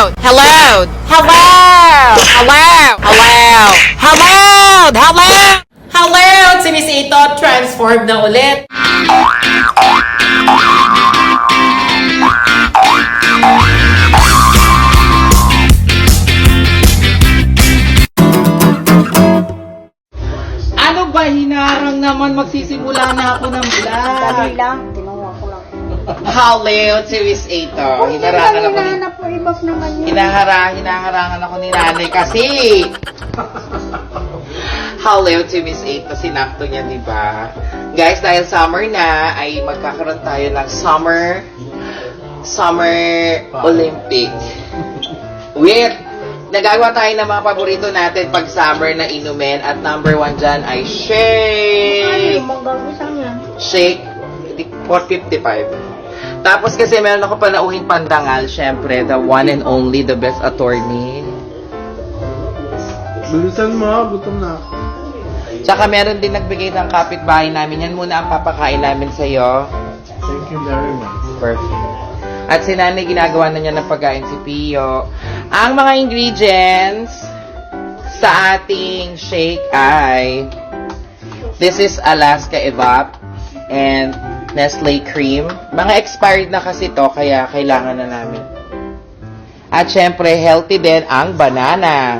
Hello! Hello! Hello! Hello! Hello! Hello! Hello! Hello! Si Miss Ito, transform na ulit. Ano ba, hinarang naman magsisimula na ako ng Dali vlog. ko lang. Hello, si Miss Ito. Kung Hinarangan ako ni hinahanap ko, ibak naman yun. Hinahara, hinaharangan ako ni nanay kasi. Hello to Miss 8 na sinakto niya, di ba? Guys, dahil summer na, ay magkakaroon tayo ng summer summer Olympic. With, nagagawa tayo ng mga paborito natin pag summer na inumin at number one dyan ay Ay, shake. manggago sa yan. Shake, 455. Tapos kasi meron ako panauhing pandangal, syempre, the one and only, the best attorney. Bilisan mo, gutom na ako. Tsaka meron din nagbigay ng kapitbahay namin. Yan muna ang papakain namin sa'yo. Thank you very much. Perfect. At si nanay ginagawa na niya ng pagkain si Pio. Ang mga ingredients sa ating shake ay this is Alaska Evap and Nestle Cream. Mga expired na kasi to kaya kailangan na namin. At syempre, healthy din ang banana.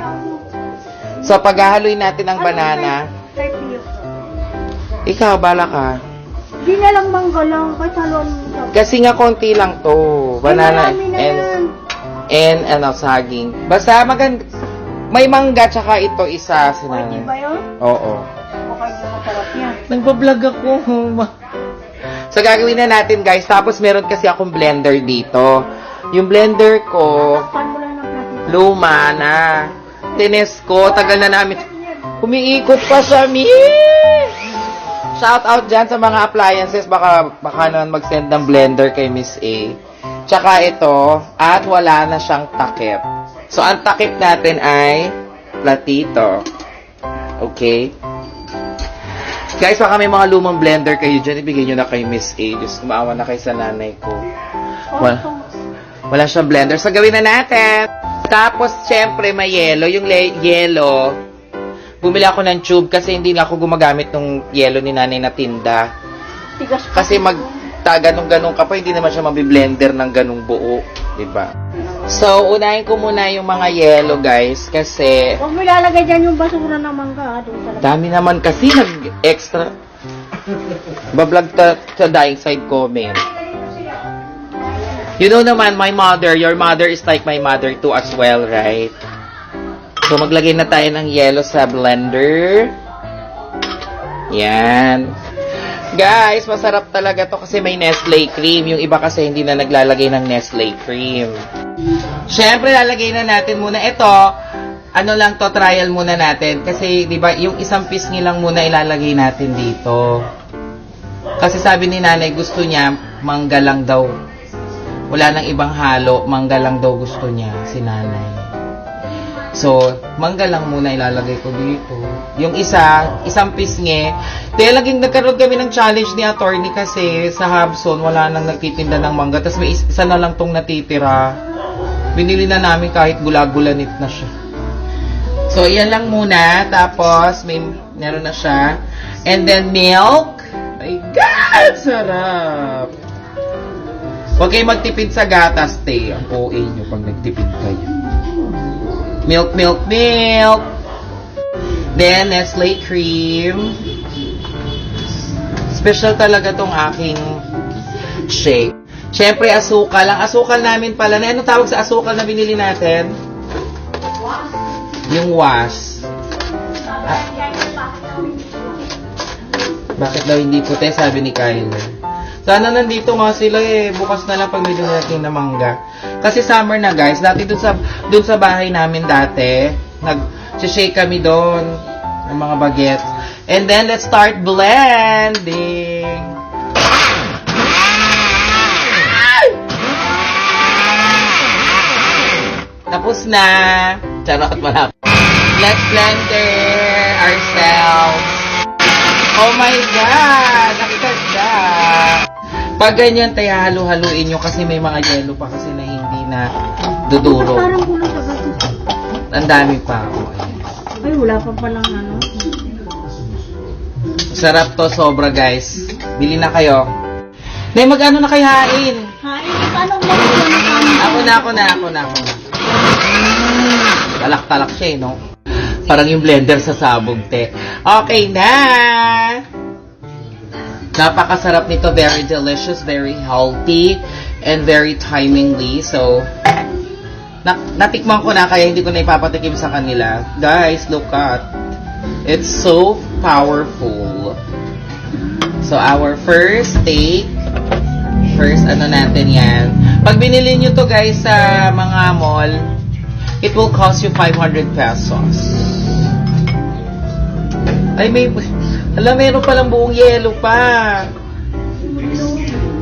So, paghahaloy natin ang banana, ikaw, bala ka. Di na lang mangga lang, kahit haluan mo. Kasi nga konti lang to. Banana and and ano, saging. Basta maganda. May mangga tsaka ito isa sinanay. ba yun? Oo. Okay, di masarap yan. Nagbablog ako. So gagawin na natin guys. Tapos meron kasi akong blender dito. Yung blender ko, luma na. Tines ko, tagal na namin. Umiikot pa siya, mi! Shout out dyan sa mga appliances. Baka, baka naman mag-send ng blender kay Miss A. Tsaka ito, at wala na siyang takip. So, ang takip natin ay platito. Okay? Guys, baka may mga lumang blender kayo dyan, ibigay nyo na kay Miss A. Diyos, kumaawa na kay sa nanay ko. Wala, wala siyang blender. So, gawin na natin. Tapos, syempre, may yelo. Yung yelo, bumili ako ng tube kasi hindi na ako gumagamit ng yelo ni nanay na tinda. Kasi mag ta ganong-ganong ka pa, hindi naman siya mabiblender ng ganong buo. 'di ba? So, unahin ko muna yung mga yelo, guys, kasi Huwag mo ilalagay dyan yung basura ng mangga, ha, doon sa labas. dami naman kasi nag-extra. Bablog ta sa dying side comment. You know naman, my mother, your mother is like my mother too as well, right? So, maglagay na tayo ng yellow sa blender. Yan. Guys, masarap talaga to kasi may Nestle cream. Yung iba kasi hindi na naglalagay ng Nestle cream. Siyempre, lalagay na natin muna ito. Ano lang to, trial muna natin. Kasi, di ba, yung isang pisngi lang muna ilalagay natin dito. Kasi sabi ni nanay, gusto niya, mangga lang daw. Wala nang ibang halo, mangga lang daw gusto niya, si nanay. So, mangga lang muna ilalagay ko dito. Yung isa, isang pisngi. Dahil laging nagkaroon kami ng challenge ni attorney kasi sa Habson, wala nang nagtitinda ng mangga. Tapos may is- isa na lang tong natitira. Binili na namin kahit gula-gulanit na siya. So, yan lang muna. Tapos, may, meron na siya. And then, milk. My God! Sarap! Huwag kayo magtipid sa gatas, te. Ang OA nyo pag nagtipid kayo. Milk, milk, milk. Then, Nestle cream. Special talaga tong aking shake. Siyempre, asukal. Ang asukal namin pala, na ano tawag sa asukal na binili natin? Yung was. Ah. Bakit daw hindi puti? Sabi ni Kyler. Sana nandito nga sila eh. Bukas na lang pag may dumating na mangga. Kasi summer na guys. Dati dun sa, dun sa bahay namin dati, nag-shake kami doon ng mga bagets. And then, let's start blending. Tapos na. Charot, wala. Let's blender ourselves. Oh my God! Nakikasya! Pag ganyan, tayo halu-haluin nyo kasi may mga yelo pa kasi na hindi na Duduro. Parang kulang sa gato. Ang dami pa. Ayan. Ay, wala pa palang ano. Sarap to, sobra guys. Bili na kayo. Nay, mag-ano na kayo hain? Hain, paano mo ano Ako na, ako na, ako na, ako na. Talak-talak siya eh, no? Parang yung blender sa sabog, te. Okay na! Napakasarap nito. Very delicious, very healthy, and very timingly. So, na natikman ko na kaya hindi ko na ipapatikim sa kanila. Guys, look at. It's so powerful. So, our first take First, ano natin yan. Pag binili nyo to guys sa mga mall, it will cost you 500 pesos. Ay, may... Alam, meron palang buong yelo pa.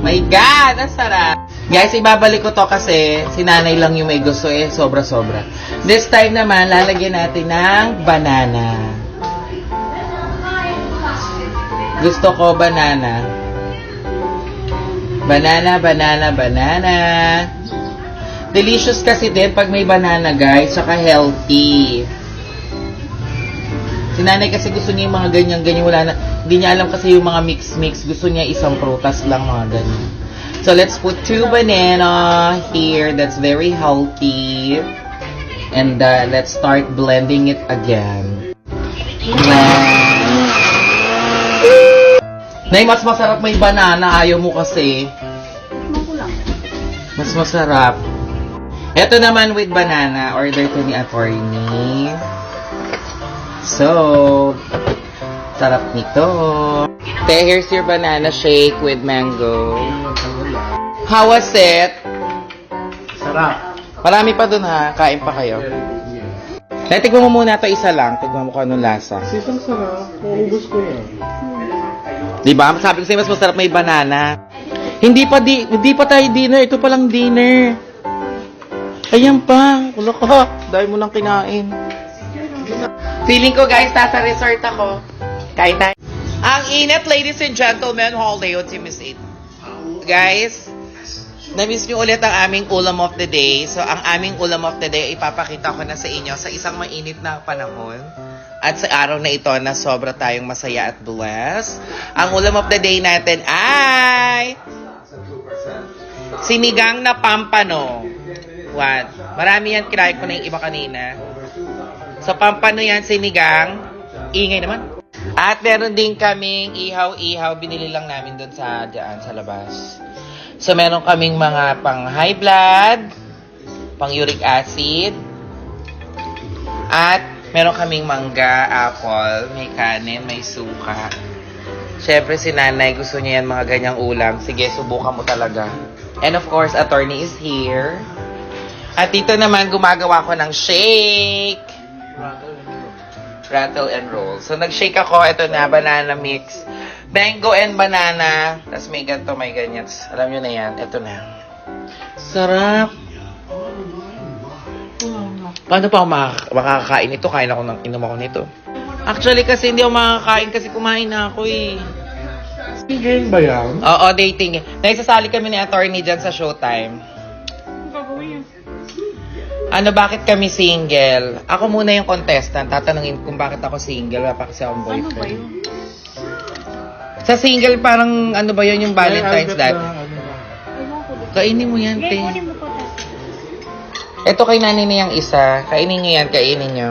My God, ang. Guys, ibabalik ko to kasi si nanay lang yung may gusto eh. Sobra-sobra. This time naman, lalagyan natin ng banana. Gusto ko banana. Banana, banana, banana. Delicious kasi din pag may banana, guys. Saka healthy. Si nanay kasi gusto niya yung mga ganyan-ganyan. Wala na, hindi niya alam kasi yung mga mix-mix. Gusto niya isang prutas lang, mga ganyan. So, let's put two banana here. That's very healthy. And uh, let's start blending it again. Nay, mas masarap may banana. Ayaw mo kasi. Mas masarap. Ito naman with banana. Order to ni attorney. So, sarap nito. Te, here's your banana shake with mango. How was it? Sarap. Marami pa dun ha. Kain pa kayo. Nay, tignan mo muna to isa lang. Tignan mo kung anong lasa. Sisang sarap. Maubos ko yan. Di ba? Sabi ko sa'yo, mas masarap may banana. Hindi pa di, hindi pa tayo dinner. Ito pa lang dinner. Ayan pa. Ulo ko. Dahil mo nang kinain. Feeling ko guys, nasa resort ako. Kain tayo. Ang init, ladies and gentlemen, holiday on si Miss 8. Guys, na-miss nyo ulit ang aming ulam of the day. So, ang aming ulam of the day, ipapakita ko na sa inyo sa isang mainit na panahon. At sa araw na ito na sobra tayong masaya at blessed. Ang ulam of the day natin ay sinigang na pampano. What? Marami yan, kinain ko na yung iba kanina. Sa pampano yan, sinigang. Ingay naman. At meron din kaming ihaw-ihaw. Binili lang namin doon sa, dyan, sa labas. So, meron kaming mga pang high blood, pang uric acid, at meron kaming mangga, apple, may kanin, may suka. Siyempre, si nanay gusto niya yan mga ganyang ulam. Sige, subukan mo talaga. And of course, attorney is here. At dito naman, gumagawa ko ng shake. Rattle and roll. So, nag-shake ako. Ito na, banana mix. Mango and banana. Tapos may ganito, may ganyan. Alam nyo na yan. Ito na. Sarap. Paano pa ako makak- makakakain ito? Kain ako ng inom ako nito. Actually, kasi hindi ako makakain kasi kumain na ako eh. Game ba yan? Oo, dating. Naisasali kami ni attorney dyan sa showtime. Ano, bakit kami single? Ako muna yung contestant. Tatanungin kung bakit ako single. Wala pa kasi akong Ano ba boyfriend. yun? Sa single, parang ano ba yun yung Valentine's Day? ano. Kainin mo yan, te. kunin mo. Ito kay nanay niyang isa. Kainin niyo yan, kainin niyo.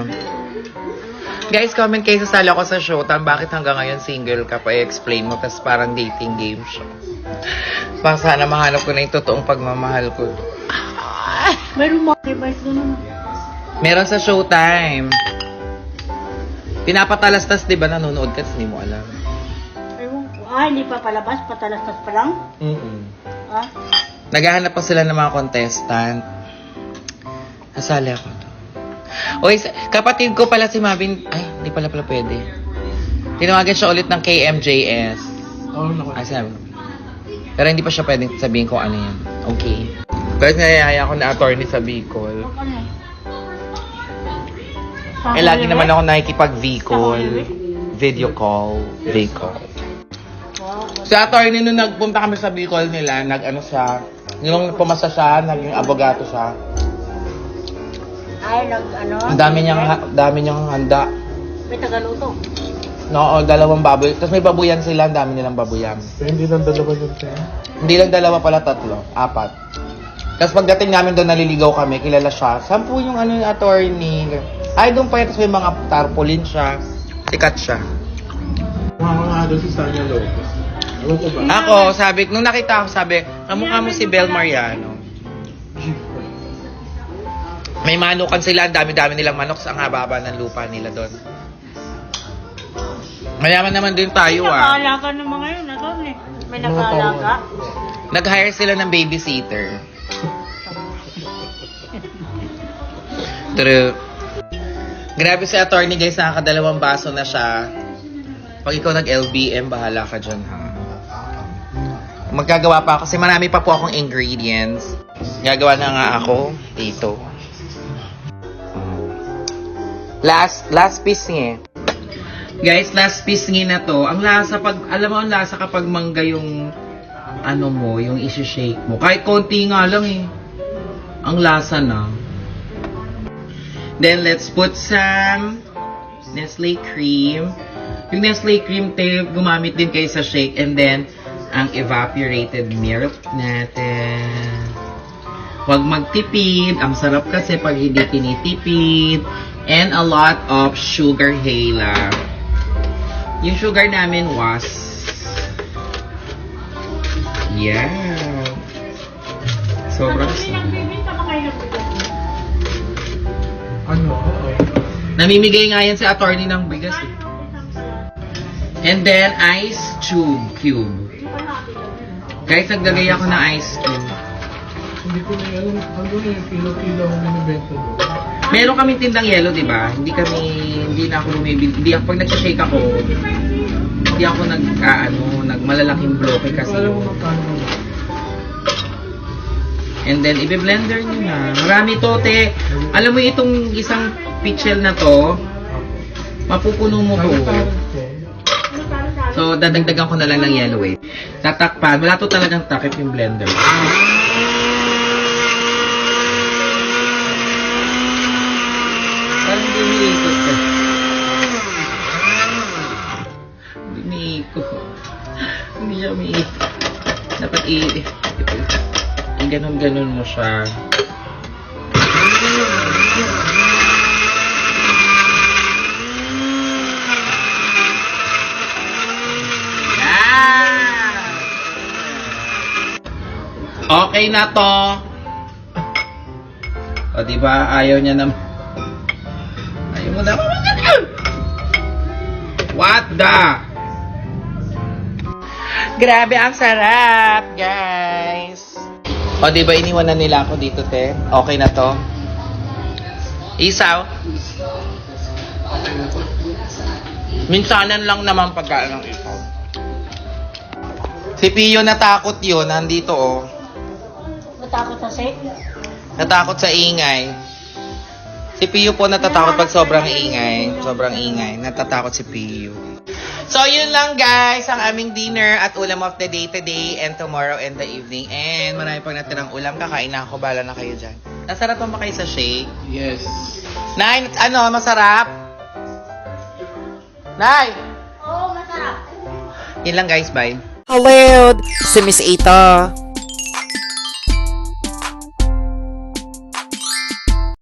Guys, comment kayo sa sala ko sa showtime. Bakit hanggang ngayon single ka pa? I-explain mo. Tapos parang dating game siya. Baka sana mahanap ko na yung totoong pagmamahal ko. Mayroon mga device doon. Meron sa showtime. Pinapatalastas, di ba? Nanonood ka, tapos hindi mo alam. Ewan ko. Ah, hindi pa palabas. Patalastas pa lang. Mm-mm. Ah, Naghahanap pa sila ng mga contestant. Nasali ako. Oy, sa- kapatid ko pala si Mavin. Ay, hindi pala pala pwede. Tinawagan siya ulit ng KMJS. Oh, naku. Ay, sabi ko. Pero hindi pa siya pwedeng sabihin kung ano yan. Okay. Guys, nayayaya ako na attorney sa Bicol. Eh, lagi naman ako nakikipag-Bicol. Sa Video call. Bicol. Si attorney nung nagpunta kami sa Bicol nila, nag ano siya, nung pumasa siya, naging abogato siya. Ay, nag, ano? Ang dami niyang, dami niyang handa. May tagaluto. No, dalawang baboy. Tapos may babuyan sila, ang dami nilang babuyan. Pero hindi lang dalawa yun siya. Hindi lang dalawa pala, tatlo. Apat. Tapos pagdating namin doon, naliligaw kami, kilala siya. Saan po yung ano yung attorney? Ay, doon pa yun. Tapos may mga tarpaulin siya. Sikat siya. Doon si Sanya Lopez. Ewan ko ba? Ako, sabi, nung nakita ko, sabi, kamukha mo si Bel Mariano. May manukan sila, ang dami-dami nilang manok sa ang haba ng lupa nila doon. Mayaman naman din tayo ah. Nakaalaga ng mga yun, ano eh. May nakaalaga. Nag-hire sila ng babysitter. True. Grabe si attorney guys, nakakadalawang baso na siya. Pag ikaw nag-LBM, bahala ka dyan ha. Magkagawa pa ako kasi marami pa po akong ingredients. Gagawa na nga ako dito. Last, last piece niya. Guys, last piece nga na to. Ang lasa pag, alam mo ang lasa kapag mangga yung ano mo, yung isi-shake mo. Kahit konti nga lang eh. Ang lasa na. Then, let's put some Nestle cream. Yung Nestle cream, te, gumamit din kayo sa shake. And then, ang evaporated milk natin. Huwag magtipid. Ang sarap kasi pag hindi tinitipid. And a lot of sugar hela. Yung sugar namin was... Yeah. Sobrang? Ano? Namimigay nga yan si attorney ng bigas eh. And then, ice tube cube. Guys, naglagay ako ng ice cube. Hindi ko na alam. Ano na yung kilo-kilo ang binibenta doon? Meron kaming tindang yellow, di ba? Hindi kami, hindi na ako bumibili. Hindi ako, pag nag-shake ako, hindi ako nag, ah, ano, nagmalalaking bloke kasi. And then, ibe-blender nyo na. Marami to, te. Alam mo itong isang pitchel na to, mapupuno mo to. Ko. So, dadagdagan ko na lang ng yellow eh. Tatakpan. Wala to talagang takip yung blender. Parang hindi umiikot ka. Hindi umiikot. Hindi siya umiikot. Dapat i... i ganon-ganon mo siya. Okay na to. O, di ba? Ayaw niya na... Na. What the? Grabe, ang sarap, guys. O, di ba iniwan na nila ako dito, te? Okay na to? Isaw? Minsanan lang naman pagkaan ng isaw. Si Pio natakot yun, nandito oh. Natakot sa shake? Natakot sa ingay. Si Pio po natatakot pag sobrang ingay. Sobrang ingay. Natatakot si Pio. So, yun lang guys, ang aming dinner at ulam of the day today and tomorrow and the evening. And marami pang natirang ulam. Kakain na ako. Bala na kayo dyan. Nasarap ba kayo sa shake? Yes. Nay, ano, masarap? Nay! Oo, masarap. Yun lang guys, bye. Hello, si Miss Ita.